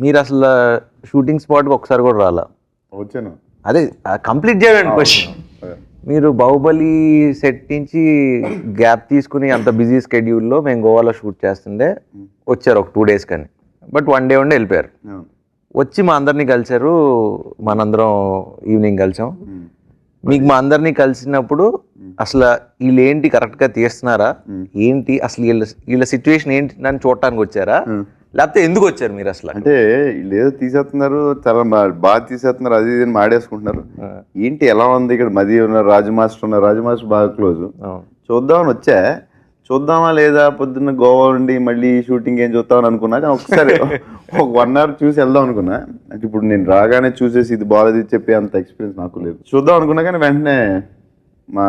మీరు అసలు షూటింగ్ స్పాట్కి ఒకసారి కూడా రాలా? వచ్చాను. అదే కంప్లీట్ చేయండి క్వశ్చన్ మీరు బాహుబలి సెట్ నుంచి గ్యాప్ తీసుకుని అంత బిజీ స్కెడ్యూల్లో మేము గోవాలో షూట్ చేస్తుండే వచ్చారు ఒక టూ డేస్ కానీ. బట్ వన్ డే ఉండి వెళ్ళిపోయారు. వచ్చి మా అందరినీ కలిశారు మనందరం ఈవినింగ్ కలిసాం. మీకు మా అందరినీ కలిసినప్పుడు అసలు వీళ్ళు ఏంటి కరెక్ట్గా తీస్తున్నారా? ఏంటి అసలు వీళ్ళ వీళ్ళ సిచ్యువేషన్ ఏంటి? అని చూడటానికి వచ్చారా? లేకపోతే ఎందుకు వచ్చారు మీరు అసలు అంటే ఏదో తీసేస్తున్నారు చాలా బాగా తీసేస్తున్నారు అది ఇది మాడేసుకుంటున్నారు. ఏంటి ఎలా ఉంది ఇక్కడ మది ఉన్నారు రాజు మాస్టర్ ఉన్నారు రాజు మాస్టర్ బాగా క్లోజ్. చూద్దామని వచ్చా? చూద్దామా లేదా? పొద్దున్న గోవా నుండి మళ్ళీ షూటింగ్ ఏం చూద్దామని అనుకున్నా కానీ ఒకసారి ఒక వన్ అవర్ చూసి వెళ్దాం అనుకున్నా. అంటే ఇప్పుడు నేను రాగానే చూసేసి ఇది బాగాలేదు చెప్పే అంత ఎక్స్పీరియన్స్ నాకు లేదు. చూద్దాం అనుకున్నా కానీ వెంటనే మా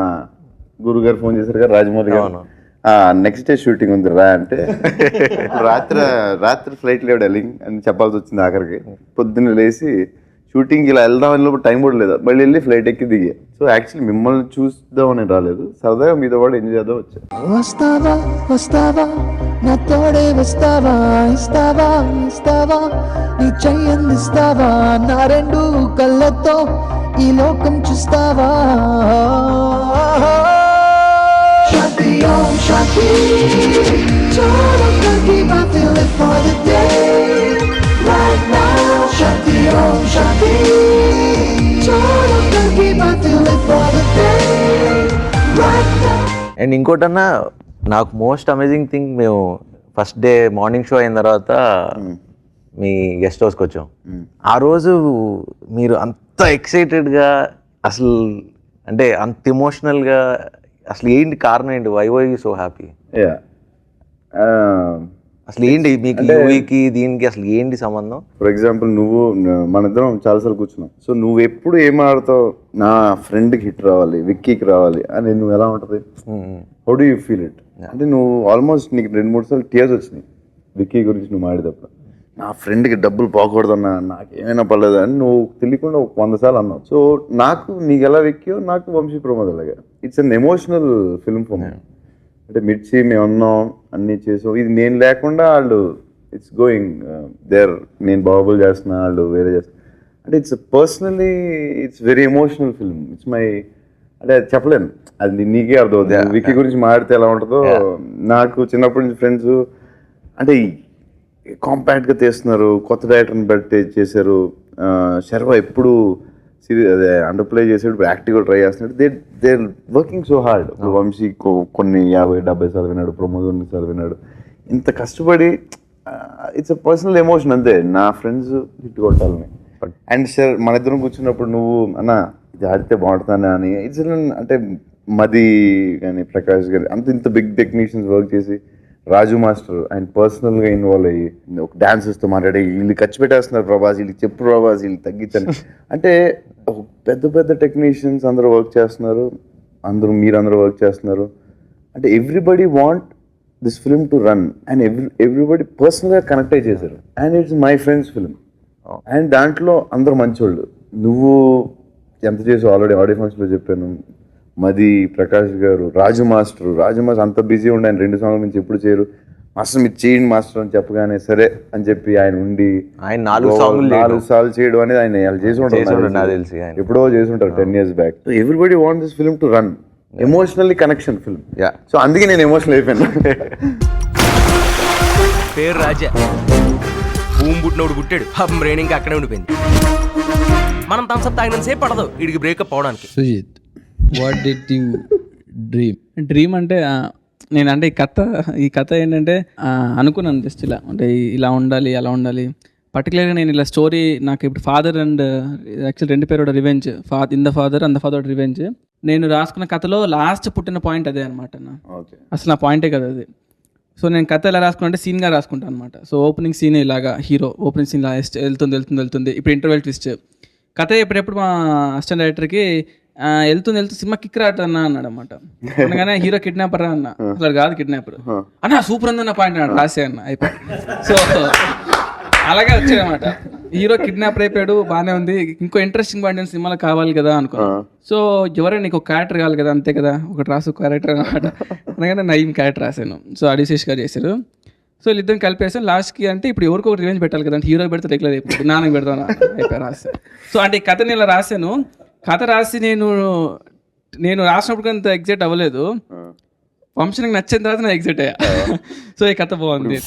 గురుగారు ఫోన్ చేశారు కదా రాజమౌళి గారు. నెక్స్ట్ డే షూటింగ్ ఉంది రా అంటే. రాత్రి రాత్రి ఫ్లైట్ లేవు డెల్లింగ్ అని చెప్పాల్సి వచ్చింది ఆఖరికి. పొద్దున్న లేచి షూటింగ్ ఇలా వెళ్దాం అని టైం కూడా లేదు. మళ్ళీ వెళ్ళి ఫ్లైట్ ఎక్కి దిగా. సో యాక్చువల్లీ మిమ్మల్ని చూద్దామని రాలేదు. సరదాగా మీతో పాటు ఎంజాయ్ చేద్దాం వచ్చా. వస్తావా వస్తావా? నా తోడే వస్తావా? ఇస్తావా ఇస్తావా? నీ చెయ్యందిస్తావా నా రెండు కళ్ళతో ఈ లోకం చూస్తావా? అండ్ ఇంకోటన్నా నాకు మోస్ట్ అమేజింగ్ థింగ్ మేము ఫస్ట్ డే మార్నింగ్ షో అయిన తర్వాత మీ గెస్ట్ హౌస్కి వచ్చాం. ఆ రోజు మీరు అంత ఎక్సైటెడ్గా అసలు అంటే అంత ఎమోషనల్గా అసలు ఏంటి కారణం ఏంటి? Why why so happy yeah అసలు ఏంటి మీకు ఈ మూవీకి దీనికి అసలు ఏంటి సంబంధం? ఫర్ ఎగ్జాంపుల్ నువ్వు న- మన ఇద్దరం చాలాసార్లు కూర్చున్నాం. సో నువ్వు ఎప్పుడు ఏం ఆడతావు? నా ఫ్రెండ్కి హిట్ రావాలి విక్కీకి రావాలి అని నువ్వు ఎలా ఉంటుంది? How do you feel it అంటే నువ్వు ఆల్మోస్ట్ నీకు రెండు మూడు సార్లు టీయర్స్ వచ్చినాయి. విక్కీ గురించి నువ్వు మాడేటప్పుడు నా ఫ్రెండ్కి డబ్బులు పోకూడదన్నా నాకు ఏమైనా పర్లేదు అని నువ్వు తెలియకుండా ఒక వంద సార్లు అన్నావు. సో నాకు నీకు ఎలా వెక్కియో నాకు వంశీ ప్రమోద్ అలాగే. It's an emotional film for me అంటే మిర్చి మేము ఉన్నాం అన్నీ చేసాం. ఇది నేను లేకుండా వాళ్ళు ఇట్స్ గోయింగ్ దేర్ నేను బాహుబలి చేస్తున్నా వాళ్ళు వేరే చేస్తున్నా. అంటే it's personally it's very emotional film it's my అంటే అది చెప్పలేను. అది నీకే అర్థమవుతుంది. విక్కీ గురించి మాడితే ఎలా ఉంటుందో. నాకు చిన్నప్పటి నుంచి ఫ్రెండ్స్ అంటే కాంపాక్ట్గా తీస్తున్నారు. కొత్త డైరెక్టర్ని బట్టి చేశారు. శర్వ ఎప్పుడు సిరీ అదే అండర్ ప్లే చేసాడు ఇప్పుడు యాక్టివ్గా ట్రై చేస్తున్నాడు. They they working so hard Vamsi కొ- కొన్ని యాభై డెబ్బై సార్లు విన్నాడు. ప్రమోద్ కొన్ని సార్లు విన్నాడు. ఇంత కష్టపడి ఇట్స్ అ పర్సనల్ ఎమోషన్ అంతే. నా ఫ్రెండ్స్ హిట్ కొట్టాలని అండ్ సార్ మన ఇద్దరం కూర్చున్నప్పుడు నువ్వు అన్న ఇది ఆడితే బాగుంటుందా అని ఇట్స్ అంటే మది కానీ ప్రకాష్ గారి అంత ఇంత బిగ్ టెక్నీషియన్స్ వర్క్ చేసి రాజు మాస్టర్ ఆయన పర్సనల్గా ఇన్వాల్వ్ అయ్యి ఒక డాన్సెస్తో మాట్లాడి వీళ్ళు ఖర్చు పెట్టేస్తున్నారు ప్రభాస్ వీళ్ళకి చెప్పు ప్రభాస్ వీళ్ళు తగ్గించండి అంటే పెద్ద పెద్ద టెక్నీషియన్స్ అందరూ వర్క్ చేస్తున్నారు. అందరూ మీరు అందరూ వర్క్ చేస్తున్నారు. అంటే everybody want this film to run. And every everybody పర్సనల్గా కనెక్ట్ అయ్యి చేశారు. And it's my friends film. And దాంట్లో అందరూ మంచోళ్ళు. నువ్వు ఎంత చేసి ఆల్రెడీ ఆడియో ఫంక్షన్లో చెప్పాను. మది ప్రకాష్ గారు రాజు మాస్టర్. రాజు మాస్టర్ అంత బిజీ ఉండి ఆయన రెండు సంవత్సరాల నుంచి ఎప్పుడు చేయరు. మాస్టర్ మీరు చేయండి మాస్టర్ అని చెప్పగానే సరే అని చెప్పి ఆయన ఉండి ఆయన నాలుగు సాంగ్లు నాలుగు సార్లు చేయడం అనేది ఆయన వాళ్ళు చేసి ఉంటారు తెలిసి. ఎప్పుడో చేసి ఉంటారు ten years back so everybody want this film to run emotionally connection film yeah so అందుకే నేను ఎమోషనల్ అయిపోయాను. పేరు రాజా. భూమి పుట్టినోడు పుట్టాడు. పాపం బ్రెయిన్ ఇంకా అక్కడే ఉండిపోయింది. మనం థమ్స్అప్ తాగినంత సేపు పడదు. వీడికి బ్రేకప్ అవడానికి. Sujeeth what did you dream dream అంటే నేను అంటే ఈ కథ ఈ కథ ఏంటంటే అనుకున్నాను జస్ట్ ఇలా. అంటే ఇలా ఉండాలి అలా ఉండాలి. పర్టికులర్గా నేను ఇలా స్టోరీ నాకు ఇప్పుడు ఫాదర్ అండ్ యాక్చువల్ రెండు పేరు రివెంజ్ ఫా in the father and the father revenge నేను రాసుకున్న కథలో లాస్ట్ పుట్టిన పాయింట్ అదే అనమాట నా ఓకే అసలు నా పాయింటే కదా అది. సో నేను కథ ఎలా రాసుకున్నా అంటే సీన్గా రాసుకుంటాను అనమాట సో ఓపెనింగ్ సీన్ ఇలాగా హీరో ఓపెనింగ్ సీన్ ఇలా వెళ్తుంది వెళ్తుంది వెళ్తుంది. ఇప్పుడు ఇంటర్వెల్ ట్విస్ట్ కథ ఎప్పుడెప్పుడు మా అసిస్టెంట్ డైరెక్టర్కి వెళ్తుంది వెళ్తుంది సినిమా కిక్ రాట అన్న అన్నాడు అనమాట అనగానే హీరో కిడ్నాపర్ అన్న. అసలు కాదు కిడ్నాపర్. అన్న సూపర్ ఉంది అన్న పాయింట్ అన్నాడు రాసే అన్న. అయిపోయి సో అలాగే వచ్చాయన్నమాట హీరో కిడ్నాపర్ అయిపోయాడు బాగానే ఉంది. ఇంకో ఇంట్రెస్టింగ్ పాయింట్ సినిమాలో కావాలి కదా అనుకున్నా సో ఎవరైనా నీకు ఒక క్యారెక్టర్ కావాలి కదా అంతే కదా? ఒకటి రాసు క్యారెక్టర్ అనమాట అనగానే నయీం క్యారెక్టర్ రాశాను. సో అడిశేష్ గారు చేశారు. సో వీళ్ళిద్దరం కలిపేసాం లాస్ట్కి అంటే ఇప్పుడు ఎవరికి ఒకటి రివెంజ్ పెట్టాలి కదా అంటే హీరో పెడితే రెగ్యులర్ అయిపోతుంది నాన్నకి పెడతాను అయిపోయి రాసా సో అంటే ఈ కథని ఇలా రాశాను. కథ రాసి నేను నేను రాసినప్పుడు అంత ఎగ్జైట్ అవ్వలేదు. వంశనికి నచ్చిన తర్వాత నేను ఎగ్జైట్ అయ్యా. సో ఈ కథ బాగుంది.